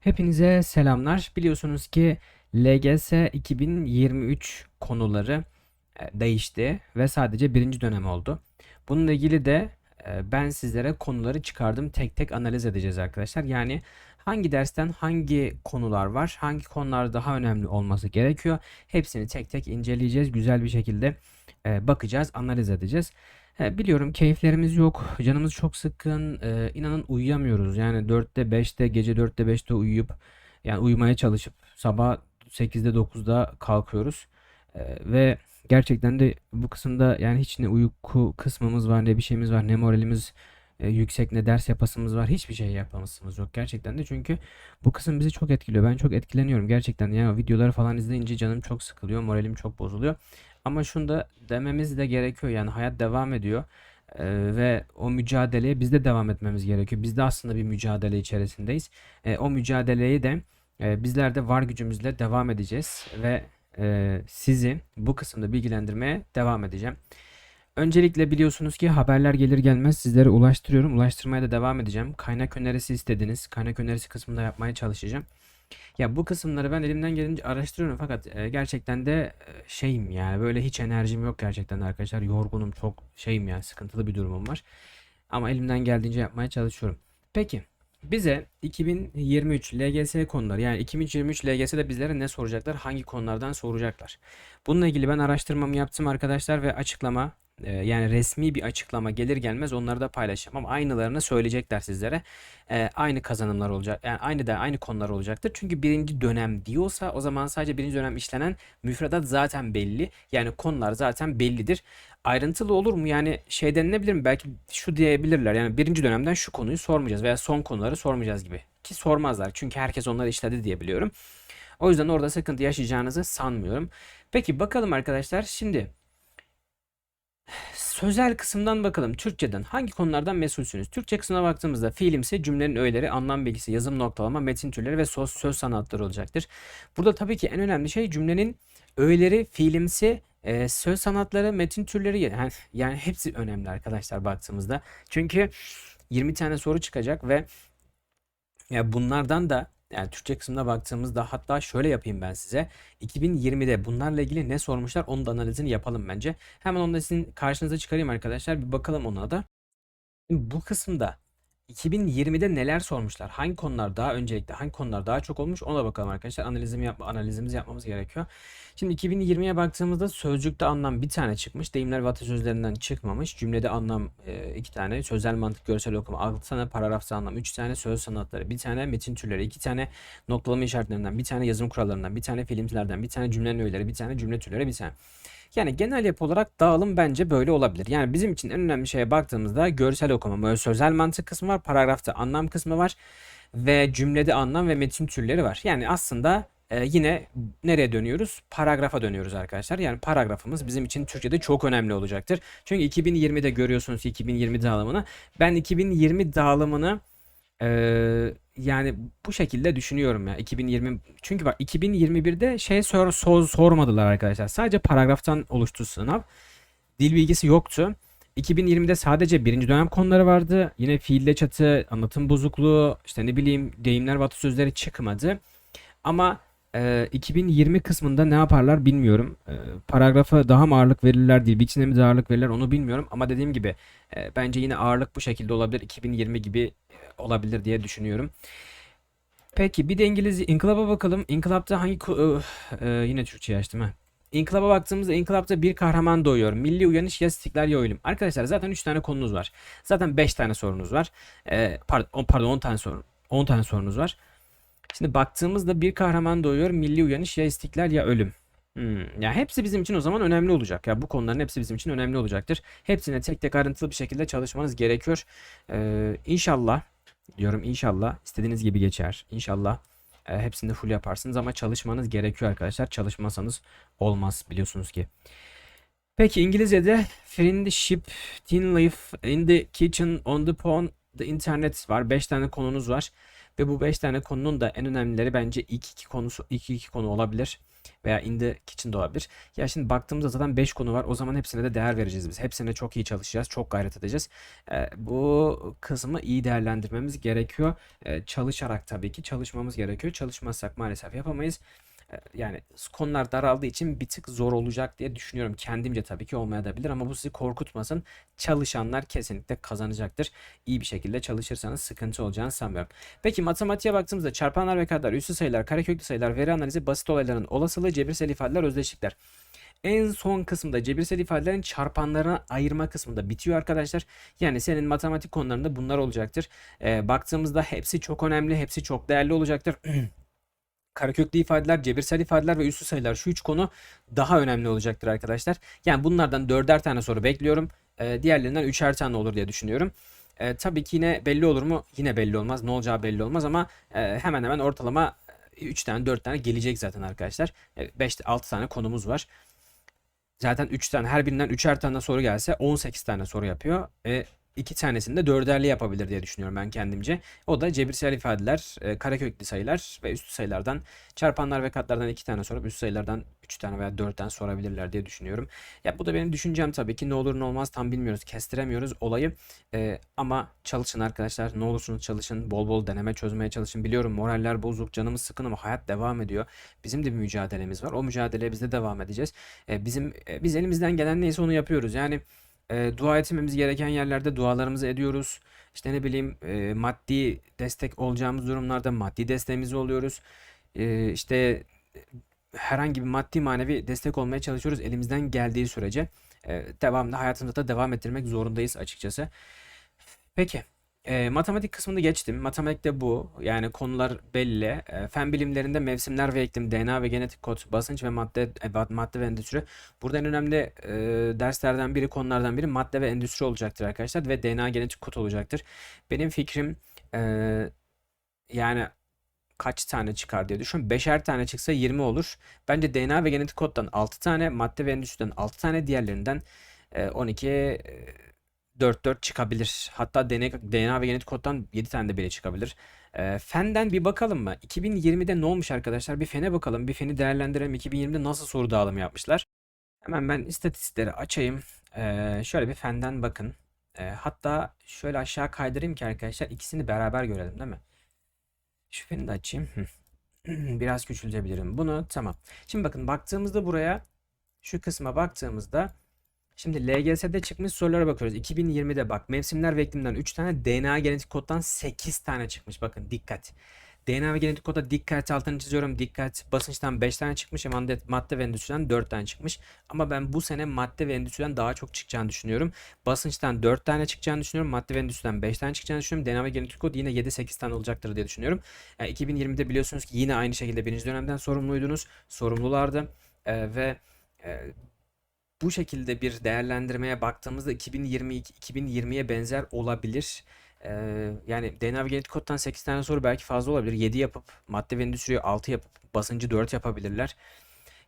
Hepinize selamlar. Biliyorsunuz ki LGS 2023 konuları e, değişti ve sadece birinci dönem oldu. Bununla ilgili de e, ben sizlere konuları çıkardım. Tek tek analiz edeceğiz arkadaşlar. Yani hangi dersten hangi konular var, hangi konular daha önemli olması gerekiyor. Hepsini tek tek inceleyeceğiz. Güzel bir şekilde e, bakacağız, analiz edeceğiz. E, Biliyorum keyiflerimiz yok. Canımız çok sıkkın. E, inanın uyuyamıyoruz. Yani 4'te 5'te gece 4'te 5'te uyuyup yani uyumaya çalışıp sabah 8'de 9'da kalkıyoruz. E, ve gerçekten de bu kısımda yani hiç ne uyku kısmımız var ne bir şeyimiz var ne moralimiz e, yüksek ne ders yapasımız var. Hiçbir şey yapamazsımız yok gerçekten de. Çünkü bu kısım bizi çok etkiliyor. Ben çok etkileniyorum gerçekten. Yani videoları falan izleyince canım çok sıkılıyor. Moralim çok bozuluyor. Ama şunu da dememiz de gerekiyor. Yani hayat devam ediyor. Ee, ve o mücadeleye biz de devam etmemiz gerekiyor. Biz de aslında bir mücadele içerisindeyiz. Ee, o mücadeleyi de e, bizler de var gücümüzle devam edeceğiz ve e, sizi bu kısımda bilgilendirmeye devam edeceğim. Öncelikle biliyorsunuz ki haberler gelir gelmez sizlere ulaştırıyorum. Ulaştırmaya da devam edeceğim. Kaynak önerisi istediniz. Kaynak önerisi kısmında yapmaya çalışacağım. Ya bu kısımları ben elimden gelince araştırıyorum fakat e, gerçekten de e, şeyim yani böyle hiç enerjim yok gerçekten arkadaşlar. Yorgunum çok şeyim yani sıkıntılı bir durumum var. Ama elimden geldiğince yapmaya çalışıyorum. Peki bize 2023 LGS konuları yani 2023 LGS'de bizlere ne soracaklar? Hangi konulardan soracaklar? Bununla ilgili ben araştırmamı yaptım arkadaşlar ve açıklama e, yani resmi bir açıklama gelir gelmez onları da paylaşacağım ama aynılarını söyleyecekler sizlere. E, aynı kazanımlar olacak. Yani aynı da aynı konular olacaktır. Çünkü birinci dönem diyorsa o zaman sadece birinci dönem işlenen müfredat zaten belli. Yani konular zaten bellidir. Ayrıntılı olur mu? Yani şey denilebilir mi? Belki şu diyebilirler. Yani birinci dönemden şu konuyu sormayacağız veya son konuları sormayacağız gibi. Ki sormazlar. Çünkü herkes onları işledi diye biliyorum. O yüzden orada sıkıntı yaşayacağınızı sanmıyorum. Peki bakalım arkadaşlar. Şimdi Sözel kısımdan bakalım. Türkçeden hangi konulardan mesulsünüz? Türkçe kısmına baktığımızda fiilimsi cümlenin öğeleri, anlam bilgisi, yazım noktalama, metin türleri ve söz, söz sanatları olacaktır. Burada tabii ki en önemli şey cümlenin öğeleri, fiilimsi, e, söz sanatları, metin türleri yani, yani hepsi önemli arkadaşlar baktığımızda. Çünkü 20 tane soru çıkacak ve ya bunlardan da yani Türkçe kısmına baktığımızda hatta şöyle yapayım ben size. 2020'de bunlarla ilgili ne sormuşlar onun da analizini yapalım bence. Hemen onu da sizin karşınıza çıkarayım arkadaşlar. Bir bakalım ona da. Bu kısımda 2020'de neler sormuşlar? Hangi konular daha öncelikli, hangi konular daha çok olmuş? Ona bakalım arkadaşlar. Analizimi yapma, analizimizi yapmamız gerekiyor. Şimdi 2020'ye baktığımızda sözcükte anlam bir tane çıkmış. Deyimler ve atasözlerinden çıkmamış. Cümlede anlam e, iki tane. Sözel mantık, görsel okuma altı tane. Paragrafta anlam üç tane. Söz sanatları bir tane. Metin türleri iki tane. Noktalama işaretlerinden bir tane. Yazım kurallarından bir tane. Filmlerden bir tane. Cümlenin öğeleri bir tane. Cümle türleri bir tane. Yani genel yapı olarak dağılım bence böyle olabilir. Yani bizim için en önemli şeye baktığımızda görsel okuma, böyle sözel mantık kısmı var, paragrafta anlam kısmı var ve cümlede anlam ve metin türleri var. Yani aslında e, yine nereye dönüyoruz? Paragrafa dönüyoruz arkadaşlar. Yani paragrafımız bizim için Türkçe'de çok önemli olacaktır. Çünkü 2020'de görüyorsunuz 2020 dağılımını. Ben 2020 dağılımını ee, yani bu şekilde düşünüyorum ya 2020 çünkü bak 2021'de şey sor, sor, sormadılar arkadaşlar. Sadece paragraftan oluştu sınav. Dil bilgisi yoktu. 2020'de sadece birinci dönem konuları vardı. Yine fiille çatı, anlatım bozukluğu, işte ne bileyim deyimler ve atasözleri çıkmadı. Ama e, 2020 kısmında ne yaparlar bilmiyorum. E, paragrafa daha mı ağırlık verirler, dil bilgisine mi daha ağırlık verirler onu bilmiyorum. Ama dediğim gibi e, bence yine ağırlık bu şekilde olabilir. 2020 gibi e, olabilir diye düşünüyorum. Peki bir de İngiliz İnkılap'a bakalım. İnkılap'ta hangi e, e, yine Türkçe açtım ha. İnkılap'a baktığımızda İnkılap'ta bir kahraman doğuyor. Milli uyanış ya istiklal ya ölüm. Arkadaşlar zaten 3 tane konunuz var. Zaten 5 tane sorunuz var. E, pardon, pardon 10 tane sorun 10 tane sorunuz var. Şimdi baktığımızda bir kahraman doğuyor. Milli uyanış ya istiklal ya ölüm. Hmm, ya hepsi bizim için o zaman önemli olacak. Ya bu konuların hepsi bizim için önemli olacaktır. Hepsine tek tek ayrıntılı bir şekilde çalışmanız gerekiyor. Ee, inşallah diyorum inşallah istediğiniz gibi geçer. İnşallah e, hepsini full yaparsınız ama çalışmanız gerekiyor arkadaşlar. Çalışmasanız olmaz biliyorsunuz ki. Peki İngilizce'de friendship, teen life, in the kitchen, on the phone, the internet var. 5 tane konunuz var. Ve bu 5 tane konunun da en önemlileri bence ilk iki konusu ilk iki konu olabilir veya in the kitchen de olabilir. Ya şimdi baktığımızda zaten 5 konu var. O zaman hepsine de değer vereceğiz biz. Hepsine çok iyi çalışacağız. Çok gayret edeceğiz. Ee, bu kısmı iyi değerlendirmemiz gerekiyor. Ee, çalışarak tabii ki çalışmamız gerekiyor. Çalışmazsak maalesef yapamayız. Ee, Yani konular daraldığı için bir tık zor olacak diye düşünüyorum. Kendimce tabii ki olmayabilir ama bu sizi korkutmasın. Çalışanlar kesinlikle kazanacaktır. İyi bir şekilde çalışırsanız sıkıntı olacağını sanmıyorum. Peki matematiğe baktığımızda çarpanlar ve kareler, üslü sayılar, kareköklü sayılar, veri analizi, basit olayların olasılığı, cebirsel ifadeler, özdeşlikler. En son kısımda cebirsel ifadelerin çarpanlarına ayırma kısmında bitiyor arkadaşlar. Yani senin matematik konularında bunlar olacaktır. Ee, baktığımızda hepsi çok önemli, hepsi çok değerli olacaktır. Kareköklü ifadeler, cebirsel ifadeler ve üslü sayılar şu üç konu daha önemli olacaktır arkadaşlar. Yani bunlardan dörder tane soru bekliyorum. Ee, diğerlerinden üçer tane olur diye düşünüyorum. Ee, tabii ki yine belli olur mu? Yine belli olmaz. Ne olacağı belli olmaz ama e, hemen hemen ortalama 3 tane 4 tane gelecek zaten arkadaşlar. 5 6 tane konumuz var. Zaten 3 tane her birinden 3'er tane soru gelse 18 tane soru yapıyor. E, iki tanesini de dörderli yapabilir diye düşünüyorum ben kendimce. O da cebirsel ifadeler, e, kareköklü sayılar ve üstü sayılardan çarpanlar ve katlardan iki tane sorup üstü sayılardan 3 tane veya 4 tane sorabilirler diye düşünüyorum. Ya bu da benim düşüncem tabii ki ne olur ne olmaz tam bilmiyoruz. Kestiremiyoruz olayı. E, ama çalışın arkadaşlar. Ne olursunuz çalışın. Bol bol deneme çözmeye çalışın. Biliyorum moraller bozuk, canımız sıkın ama hayat devam ediyor. Bizim de bir mücadelemiz var. O mücadeleye biz de devam edeceğiz. E, bizim e, biz elimizden gelen neyse onu yapıyoruz. Yani e, dua etmemiz gereken yerlerde dualarımızı ediyoruz. İşte ne bileyim e, maddi destek olacağımız durumlarda maddi desteğimizi oluyoruz. E, işte herhangi bir maddi manevi destek olmaya çalışıyoruz elimizden geldiği sürece. E, devamlı hayatımızda da devam ettirmek zorundayız açıkçası. Peki. E, matematik kısmını geçtim. Matematikte bu. Yani konular belli. E, fen bilimlerinde mevsimler ve iklim, DNA ve genetik kod, basınç ve madde, e, madde ve endüstri. Burada en önemli e, derslerden biri, konulardan biri madde ve endüstri olacaktır arkadaşlar. Ve DNA genetik kod olacaktır. Benim fikrim e, yani kaç tane çıkar diye düşün. Beşer tane çıksa 20 olur. Bence DNA ve genetik koddan 6 tane, madde ve endüstriden 6 tane, diğerlerinden e, 12 e, 4-4 çıkabilir. Hatta DNA, DNA ve genetik koddan 7 tane de bile çıkabilir. E, fenden bir bakalım mı? 2020'de ne olmuş arkadaşlar? Bir fene bakalım. Bir feni değerlendirelim. 2020'de nasıl soru dağılımı yapmışlar? Hemen ben istatistikleri açayım. E, şöyle bir fenden bakın. E, hatta şöyle aşağı kaydırayım ki arkadaşlar ikisini beraber görelim değil mi? Şu feni de açayım. Biraz küçültebilirim bunu. Tamam. Şimdi bakın baktığımızda buraya şu kısma baktığımızda şimdi LGS'de çıkmış sorulara bakıyoruz. 2020'de bak mevsimler ve iklimden 3 tane DNA genetik koddan 8 tane çıkmış. Bakın dikkat. DNA ve genetik koda dikkat altını çiziyorum. Dikkat. Basınçtan 5 tane çıkmış. Madde, madde ve endüstriden 4 tane çıkmış. Ama ben bu sene madde ve endüstriden daha çok çıkacağını düşünüyorum. Basınçtan 4 tane çıkacağını düşünüyorum. Madde ve endüstriden 5 tane çıkacağını düşünüyorum. DNA ve genetik kod yine 7-8 tane olacaktır diye düşünüyorum. Yani 2020'de biliyorsunuz ki yine aynı şekilde birinci dönemden sorumluydunuz. Sorumlulardı. Ee, ve e, bu şekilde bir değerlendirmeye baktığımızda 2022 2020'ye benzer olabilir. Ee, yani DNA ve genetik koddan 8 tane soru belki fazla olabilir. 7 yapıp madde ve endüstriyi 6 yapıp basıncı 4 yapabilirler.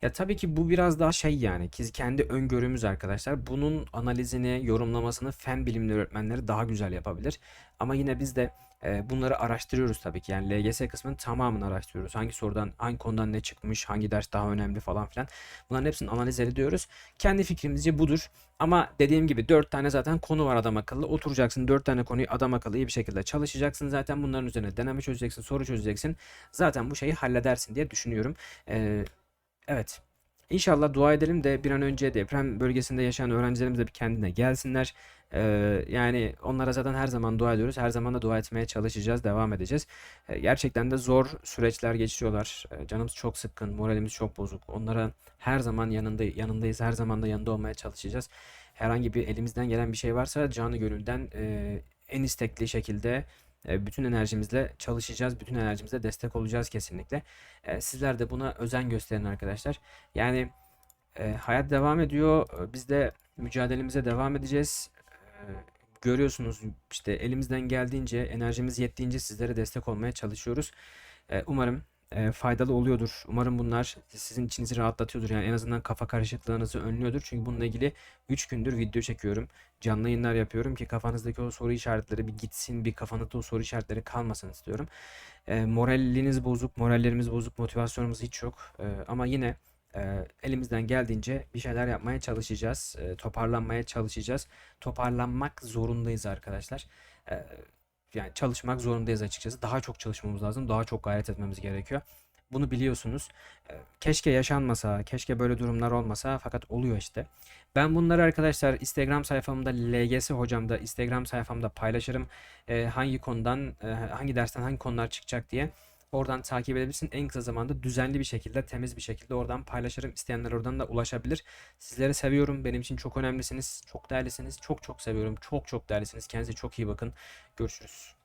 Ya tabii ki bu biraz daha şey yani kendi öngörümüz arkadaşlar. Bunun analizini, yorumlamasını fen bilimleri öğretmenleri daha güzel yapabilir. Ama yine biz de bunları araştırıyoruz tabii ki. Yani LGS kısmının tamamını araştırıyoruz. Hangi sorudan, hangi konudan ne çıkmış, hangi ders daha önemli falan filan. Bunların hepsini analiz ediyoruz. Kendi fikrimizce budur. Ama dediğim gibi 4 tane zaten konu var adam akıllı. Oturacaksın 4 tane konuyu adam akıllı iyi bir şekilde çalışacaksın. Zaten bunların üzerine deneme çözeceksin, soru çözeceksin. Zaten bu şeyi halledersin diye düşünüyorum. Ee, Evet. İnşallah dua edelim de bir an önce deprem bölgesinde yaşayan öğrencilerimiz de bir kendine gelsinler. Ee, yani onlara zaten her zaman dua ediyoruz. Her zaman da dua etmeye çalışacağız, devam edeceğiz. Ee, gerçekten de zor süreçler geçiriyorlar. Ee, canımız çok sıkkın, moralimiz çok bozuk. Onlara her zaman yanında yanındayız. Her zaman da yanında olmaya çalışacağız. Herhangi bir elimizden gelen bir şey varsa canı gönülden e, en istekli şekilde bütün enerjimizle çalışacağız. Bütün enerjimizle destek olacağız kesinlikle. Sizler de buna özen gösterin arkadaşlar. Yani hayat devam ediyor. Biz de mücadelemize devam edeceğiz. Görüyorsunuz işte elimizden geldiğince, enerjimiz yettiğince sizlere destek olmaya çalışıyoruz. Umarım e, faydalı oluyordur. Umarım bunlar sizin içinizi rahatlatıyordur. Yani en azından kafa karışıklığınızı önlüyordur. Çünkü bununla ilgili 3 gündür video çekiyorum. Canlı yayınlar yapıyorum ki kafanızdaki o soru işaretleri bir gitsin, bir kafanızda o soru işaretleri kalmasın istiyorum. E, moraliniz bozuk, morallerimiz bozuk, motivasyonumuz hiç yok. E, ama yine e, elimizden geldiğince bir şeyler yapmaya çalışacağız. E, toparlanmaya çalışacağız. Toparlanmak zorundayız arkadaşlar. E, yani çalışmak zorundayız açıkçası. Daha çok çalışmamız lazım. Daha çok gayret etmemiz gerekiyor. Bunu biliyorsunuz. E, Keşke yaşanmasa, keşke böyle durumlar olmasa fakat oluyor işte. Ben bunları arkadaşlar Instagram sayfamda LGS hocamda Instagram sayfamda paylaşırım. E, hangi konudan, e, hangi dersten hangi konular çıkacak diye. Oradan takip edebilirsin. En kısa zamanda düzenli bir şekilde, temiz bir şekilde oradan paylaşırım. İsteyenler oradan da ulaşabilir. Sizleri seviyorum. Benim için çok önemlisiniz. Çok değerlisiniz. Çok çok seviyorum. Çok çok değerlisiniz. Kendinize çok iyi bakın. Görüşürüz.